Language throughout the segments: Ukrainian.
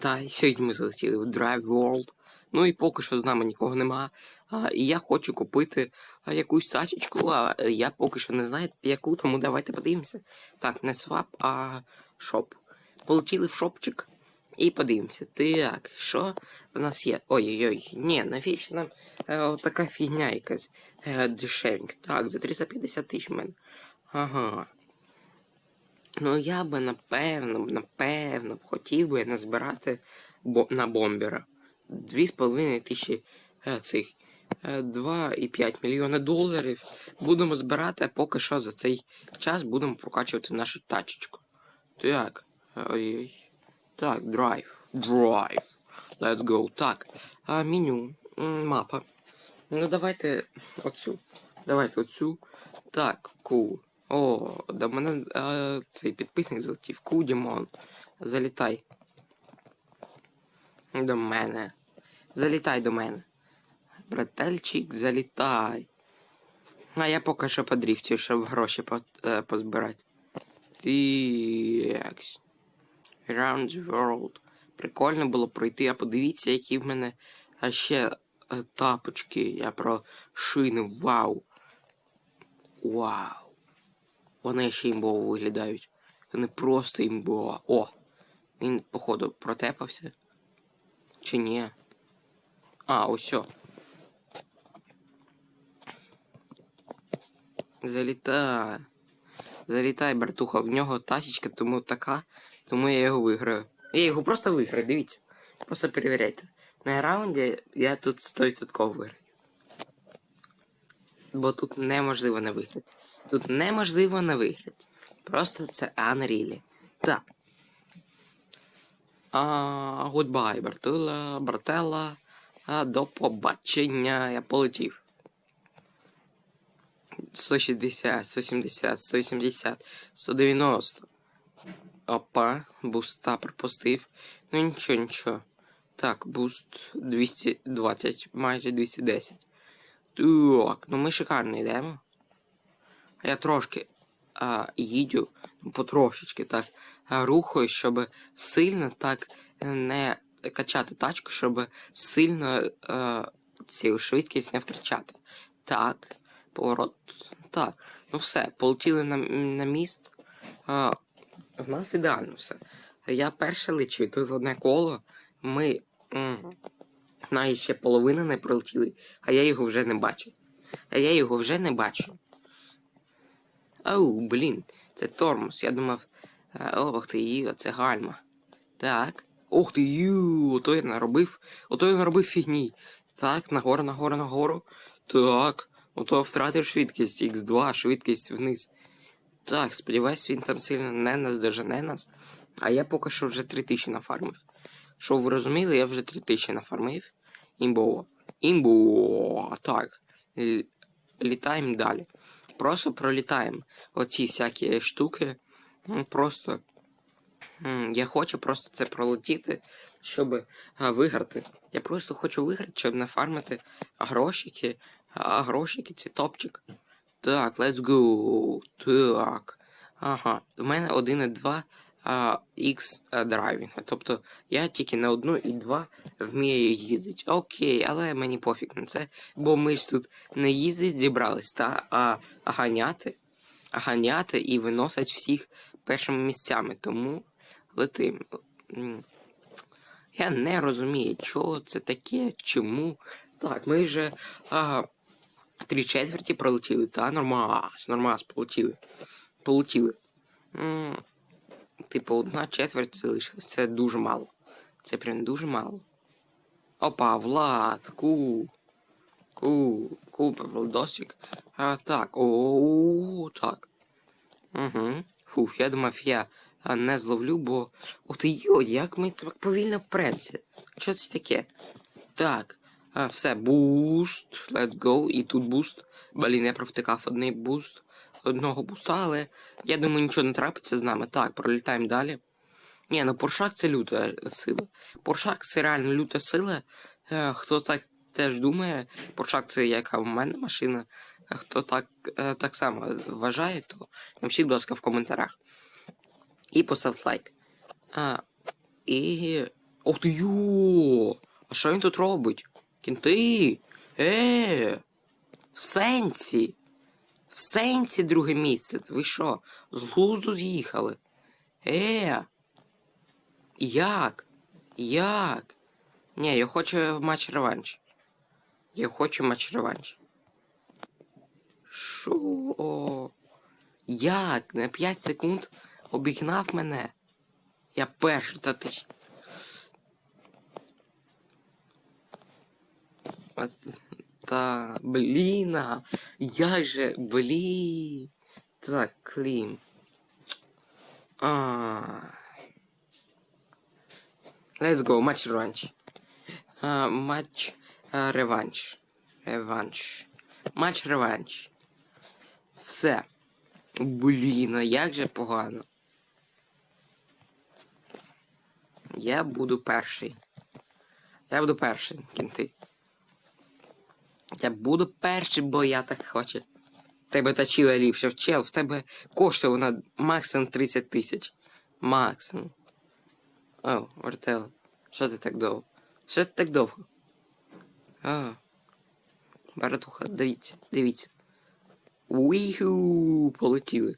Та сьогодні ми залетіли в Drive World. Ну і поки що з нами нікого нема. А, і я хочу купити а, якусь тачечку, а я поки що не знаю яку, тому давайте подивимося. Так, не свап, а шоп. Полетіли в шопчик і подивимося. Так, що в нас є? Ой-ой-ой, ні, навіщо нам е, така фігня якась е, дешевенька. Так, за 350 тисяч в мене. Ага. Ну, я би напевно, напевно, б хотів би назбирати бо на бомбера. Дві з половиною тисячі е, цих е, 2,5 мільйона доларів будемо збирати, а поки що за цей час будемо прокачувати нашу тачечку. Так. Ой. Так, драйв. Драйв. Let's go. Так. А, меню. Мапа. Ну давайте оцю. Давайте оцю. Так, cool. О, до мене е, цей підписник залетів. Ку, Дімон. Залітай. До мене. Залітай до мене. Брательчик, залітай. А я поки що подріфтю, щоб гроші е, позбирати. Тікс. Around the world. Прикольно було пройти, а подивіться, які в мене а ще е, тапочки. Я про шини. Вау. Вау. Вони ще імбово виглядають. Вони просто імбово. О! Він, походу, протепався. Чи ні? А, ось. Залітай. Залітай, братуха. В нього тачечка, тому така, тому я його виграю. Я його просто виграю, дивіться. Просто перевіряйте. На раунді я тут 100% виграю. Бо тут неможливо не виграти. Тут неможливо не виграти. Просто це unreal. Так. А, goodbye, Бартула, Бартелла. А, до побачення. Я полетів. 160, 170, 180, 190. Опа, буста пропустив. Ну нічого, нічого. Так, буст 220, майже 210. Так, ну ми шикарно йдемо. Я трошки а, їдю, потрошечки так рухаю, щоб сильно так не качати тачку, щоб сильно а, цю швидкість не втрачати. Так, поворот. Так, ну все, полетіли на, на міст. А, в нас ідеально все. Я перше лечу, тут одне коло. Ми навіть ще половину не пролетіли, а я його вже не бачу. А я його вже не бачу. Оу, блін, це тормоз. Я думав. е, Ох ти ю, це гальма. Так. Ох ти ю, ото я наробив. Ото я наробив фігні. Так, нагору, нагору, нагору. Так. Ото втратив швидкість Х2, швидкість вниз. Так, сподіваюсь, він там сильно не наздожене нас. А я поки що вже 3000 нафармив. Що ви розуміли, я вже 3000 нафармив. Імбово. Імбо. Так. Л- Літаємо далі. Просто пролітаємо оці всякі штуки. Просто. Я хочу просто це пролетіти, щоб виграти. Я просто хочу виграти, щоб нафармити грошики. А грошики це топчик. Так, let's go. Так. Ага. У мене 1,2 а, X а, драйвінг. Тобто я тільки на одну і два вмію їздити. Окей, але мені пофіг на це. Бо ми ж тут не їздить зібрались, та, а ганяти. Ганяти і виносить всіх першими місцями. Тому летим. Я не розумію, що це таке, чому. Так, ми вже а, три четверті пролетіли, та нормас, нормас, полетіли. Полетіли. Типу, одна четверть залишилась. Це дуже мало. Це прям дуже мало. Опа, Влад, ку. Ку. Ку, Владосик. А, так, о, так. Угу. Фуф, я думав, я не зловлю, бо. О ти йо, як ми так повільно премся. Що це таке? Так. А, все, буст. Let's go. І тут буст. Блін, я провтикав одний буст. Одного буста, але я думаю, нічого не трапиться з нами. Так, пролітаємо далі. Ні, ну Поршак це люта сила. Поршак це реально люта сила. Е, хто так теж думає, Поршак це яка в мене машина. Хто так, е, так само вважає, то напишіть, будь ласка, в коментарях. І поставте лайк. А, і Ох ти йо! А що він тут робить? Кінти? Е! В сенсі! В сенсі друге місце. Ви що? З глузду з'їхали? Е! Як? Як? Ні, я хочу матч реванш. Я хочу матч реванш. Що? Як? На 5 секунд обігнав мене? Я перший, та ти ж. Та, блін, а, як же, блін. Так, клім. А. Let's go, матч реванш. Матч реванш. Реванш. Матч реванш. Все. Блін, а як же погано. Я буду перший. Я буду перший, кінти. Я буду перший, бо я так хочу. Тебе точила ліпше. Чел, в тебе коштує вона максимум 30 тисяч. Максимум. О, Ортел. Що ти так довго? Що ти так довго? А. Братуха, дивіться, дивіться. Уіху! Полетіли.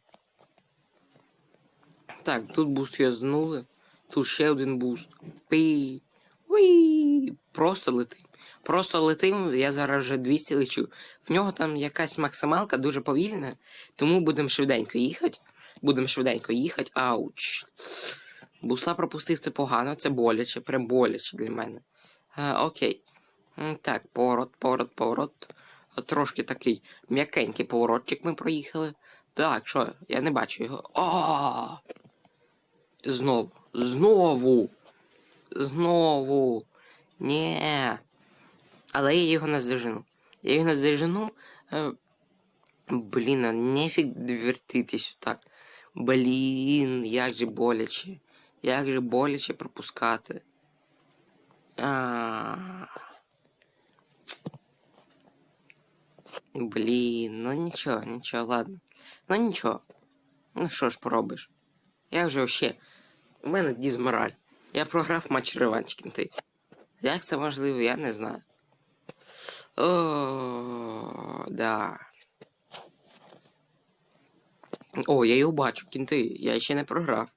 Так, тут буст в'язнули. Тут ще один буст. Пі. Уі. Просто летим. Просто летим, я зараз вже 200 лечу. В нього там якась максималка дуже повільна, тому будемо швиденько їхати. Будемо швиденько їхати. Ауч. Бусла пропустив це погано, це боляче, прям боляче для мене. А, окей. Так, поворот, поворот, поворот. Трошки такий м'якенький поворотчик ми проїхали. Так, що, я не бачу його. О! Знову. Знову. Знову. Ні. Але я його наздожену. Я його наздожену. Е, блін, а нефіг вертитись так. Блін, як же боляче. Як же боляче пропускати. А. Блін, ну нічого, нічого, ладно. Ну нічого. Ну що ж поробиш? Я вже вообще. У мене дізмораль. Я програв матч реванш кінти. Як це можливо, я не знаю. О, да. О, я його бачу, кінти, я ще не програв.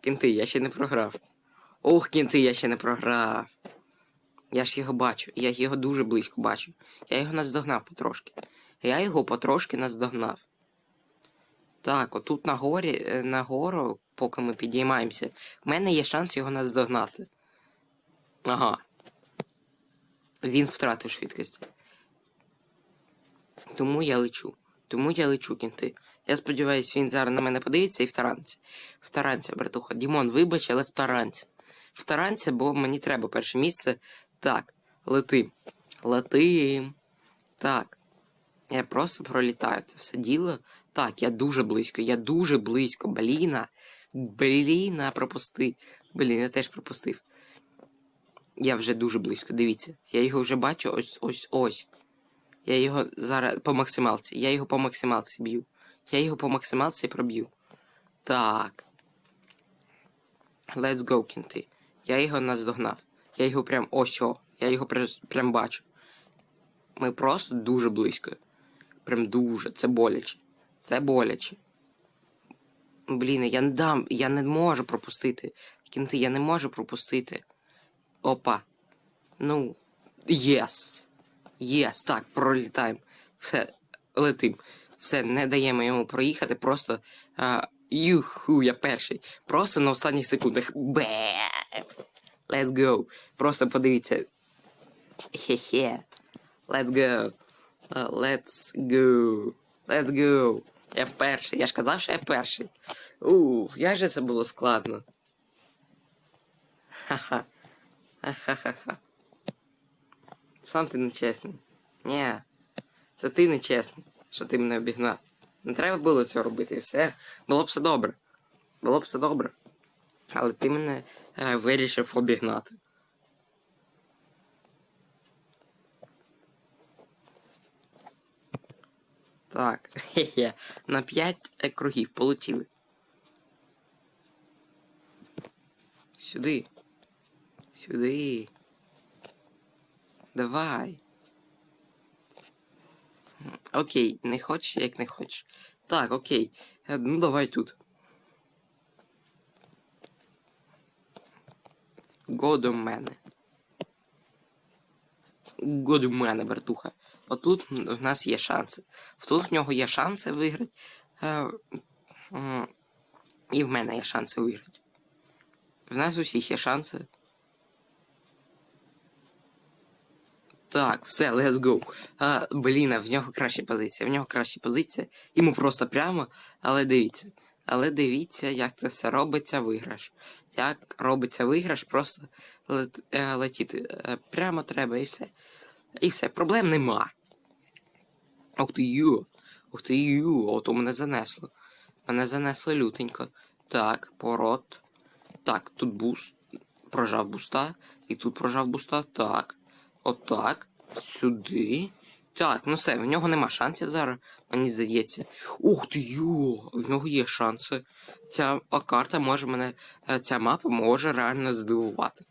Кінти, я ще не програв. Ох, кінти, я ще не програв. Я ж його бачу, я його дуже близько бачу. Я його наздогнав потрошки. Я його потрошки наздогнав. Так, отут на горі, е, на гору, поки ми підіймаємося, в мене є шанс його наздогнати. Ага. Він втратив швидкості. Тому я лечу. Тому я лечу, кінти. Я сподіваюся, він зараз на мене подивиться і втаранці. Втаранці, братуха. Дімон, вибач, але втаранці. Втаранці, бо мені треба перше місце. Так, летим. Летим. Так. Я просто пролітаю це все діло. Так, я дуже близько, я дуже близько. Бліна. Бліна, пропусти. Блін, я теж пропустив. Я вже дуже близько, дивіться. Я його вже бачу ось ось ось. Я його зараз по максималці. Я його по максималці б'ю. Я його по максималці проб'ю. Так. Let's go, кінти. Я його наздогнав. Я його прям ось о. Я його прям, бачу. Ми просто дуже близько. Прям дуже. Це боляче. Це боляче. Блін, я не дам. Я не можу пропустити. Кінти, я не можу пропустити. Опа. Ну. Єс. Єс. Так, пролітаємо. Все, летим. Все, не даємо йому проїхати, просто. А, юху, я перший. Просто на останніх секундах. Бе. Let's go. Просто подивіться. Хе-хе. Let's go. Let's go. Let's go. Я перший. Я ж казав, що я перший. Ух, як же це було складно. Ха-ха. Ха-ха-ха. Сам ти нечесний. Ні. Це ти нечесний, що ти мене обігнав. Не треба було цього робити і все. Було б все добре. Було б все добре. Але ти мене е, вирішив обігнати. Так, хе-хе. На 5 кругів полетіли. Сюди. Сюди. Давай. Окей, не хочеш, як не хочеш. Так, окей. Е, Ну давай тут. Го до мене. Го до мене, братуха. Отут в нас є шанси. Тут в нього є шанси виграти. Е, і в мене є шанси виграти. В нас усіх є шанси. Так, все, let's go. А, блін, а в нього краща позиція. В нього краща позиція. Йому просто прямо, але дивіться. Але дивіться, як це все робиться виграш. Як робиться виграш, просто лет, е, летіти е, прямо треба і все. І все, проблем нема. Ух ти ю. Ух ти ю, ото мене занесло. Мене занесло лютенько. Так, порот. Так, тут буст. Прожав буста. І тут прожав буста. Так. Отак. Сюди. Так, ну все, в нього нема шансів зараз, мені здається. Ух ти йо! В нього є шанси. Ця карта може мене. е, Ця мапа може реально здивувати.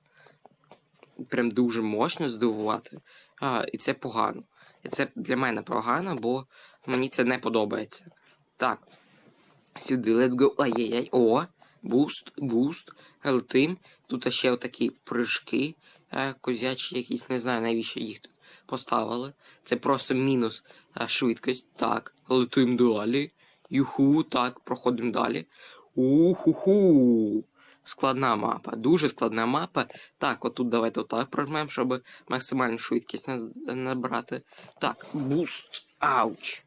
Прям дуже мощно здивувати. А, і це погано. І це для мене погано, бо мені це не подобається. Так. Сюди, let's go. Ай-яй-яй. О! Буст, буст. Летим. Тут ще отакі прыжки. Е, козячі якісь, не знаю, навіщо їх тут поставили. Це просто мінус е, швидкість. Так, летим далі. Юху, так, проходимо далі. Уху-ху. Складна мапа, дуже складна мапа. Так, отут давайте отак прожмемо, щоб максимальну швидкість набрати. Так, буст. Ауч.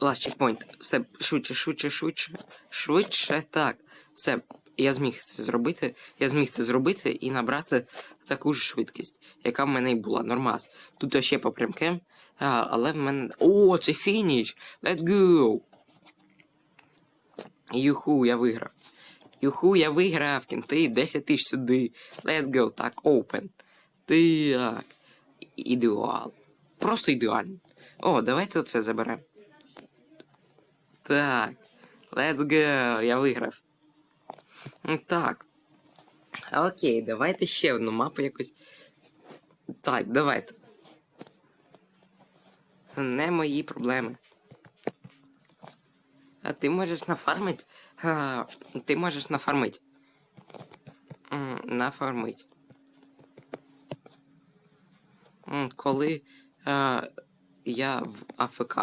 Last checkpoint. Все швидше, швидше, швидше. Швидше, так. Все. Я зміг це зробити. Я зміг це зробити і набрати таку ж швидкість, яка в мене і була. Нормас. Тут ще попрямке. А, але в мене. О, це фініш! Let's go! Юху, я виграв. Юху, я виграв. Кінти 10 тисяч сюди. Let's go. Так, open. Так. Ідеал. Просто ідеально. О, давайте оце заберемо. Так. Let's go. Я виграв. Так. Окей, давайте ще одну мапу якось. Так, давайте. Не мої проблеми. А ти можеш нафармить? А, ти можеш нафармить. Нафармить. Коли а, я в АФК.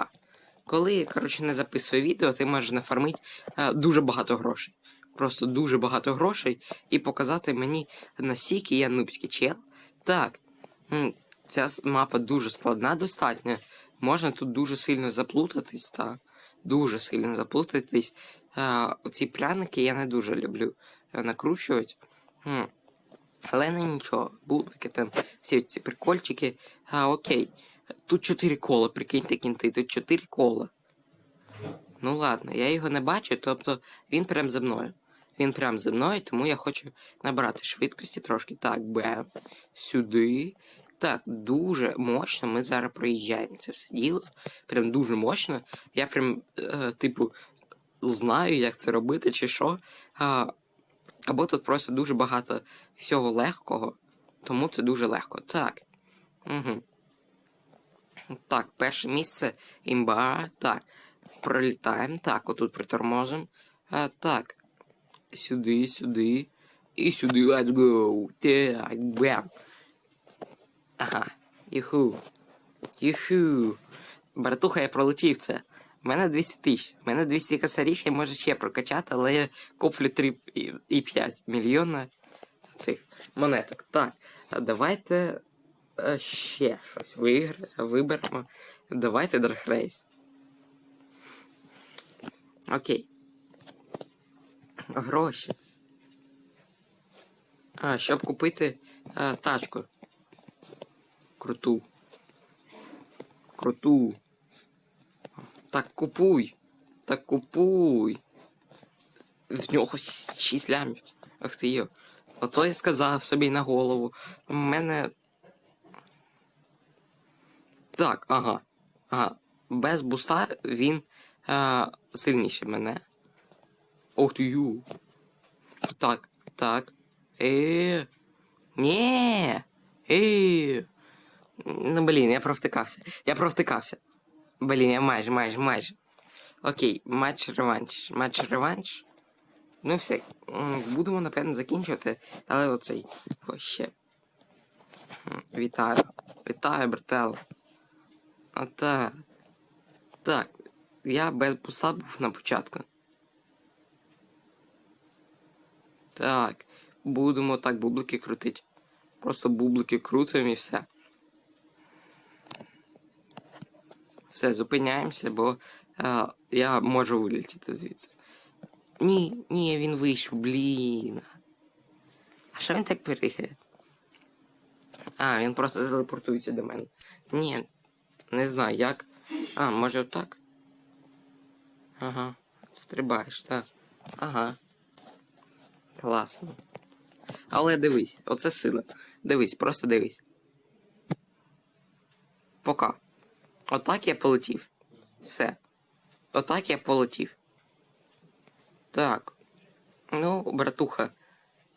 Коли, коротше, не записую відео, ти можеш нафармити а, дуже багато грошей. Просто дуже багато грошей і показати мені наскільки я нубський чел. Так, ця мапа дуже складна достатньо. Можна тут дуже сильно заплутатись, та дуже сильно заплутатись. А, оці пряники я не дуже люблю е, накручувати. М. Але не нічого, бублики там, всі ці прикольчики. А, окей. Тут чотири кола, прикиньте кінти, тут чотири кола. Ну ладно, я його не бачу, тобто він прям за мною. Він прям за мною, тому я хочу набрати швидкості трошки. Так, бем. Сюди. Так, дуже мощно ми зараз проїжджаємо це все діло. Прям дуже мощно. Я прям, е, типу, знаю, як це робити, чи що. А, або тут просто дуже багато всього легкого, тому це дуже легко. Так. Угу. Так, перше місце імба. Так. Пролітаємо. Так, отут притормозимо. А, так. Сюди, сюди. І сюди, let's go. Так, бам. Ага. Юху. Юху. Братуха, я пролетів це. У мене 200 тисяч. У мене 200 косарів, я можу ще прокачати, але я куплю 3,5 мільйона цих монеток. Так, давайте е, ще щось вигра... виберемо. Давайте Dark Race. Окей. Гроші. А, щоб купити е, тачку. Круту. Круту. Так купуй. Так купуй. В нього 6 лямів. Ах ти йо. Ото я сказав собі на голову. У мене. Так, ага. Ага. Без буста він а, сильніший мене. Ох ти ю. Так, так. Е. Ні. Ей. Ну, блін, я провтикався. Я провтикався. Блін, я майже, майже, майже. Окей, матч реванш. Матч реванш. Ну все. Будемо, напевно, закінчувати. Але оцей. Ось ще. Вітаю. Вітаю, брател. А так. Я без буса був на початку. Так. Будемо так бублики крутити. Просто бублики крутимо і все. Все, зупиняємося, бо е, я можу вилетіти звідси. Ні, ні, він вийшов, блін. А що він так перегає? А, він просто телепортується до мене. Ні, не знаю як. А, може отак? Ага. Стрибаєш, так. Ага. Класно. Але дивись, оце сила. Дивись, просто дивись. Пока. Отак я полетів. Все. Отак я полетів. Так. Ну, братуха.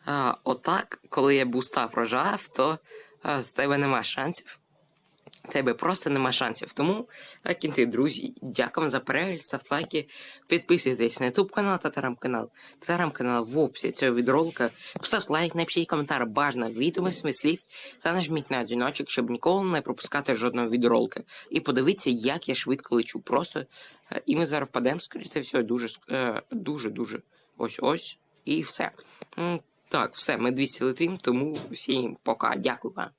А, отак, коли я буста прожав, то а, з тебе нема шансів. Тебе просто нема шансів. Тому, кінти, друзі, дякую за перегляд, ставте лайки, підписуйтесь на YouTube канал та телеграм-канал. Телеграм-канал в описі цього відролика. Поставте лайк, напишіть коментар, бажано відомо смислів та нажміть на дзвіночок, щоб ніколи не пропускати жодного відролика. І подивіться, як я швидко лечу. Просто. е, І ми зараз впадемо, скоріше все, дуже, е, дуже, дуже. Ось ось. І все. Так, все, ми 200 летим, тому всім пока. Дякую вам.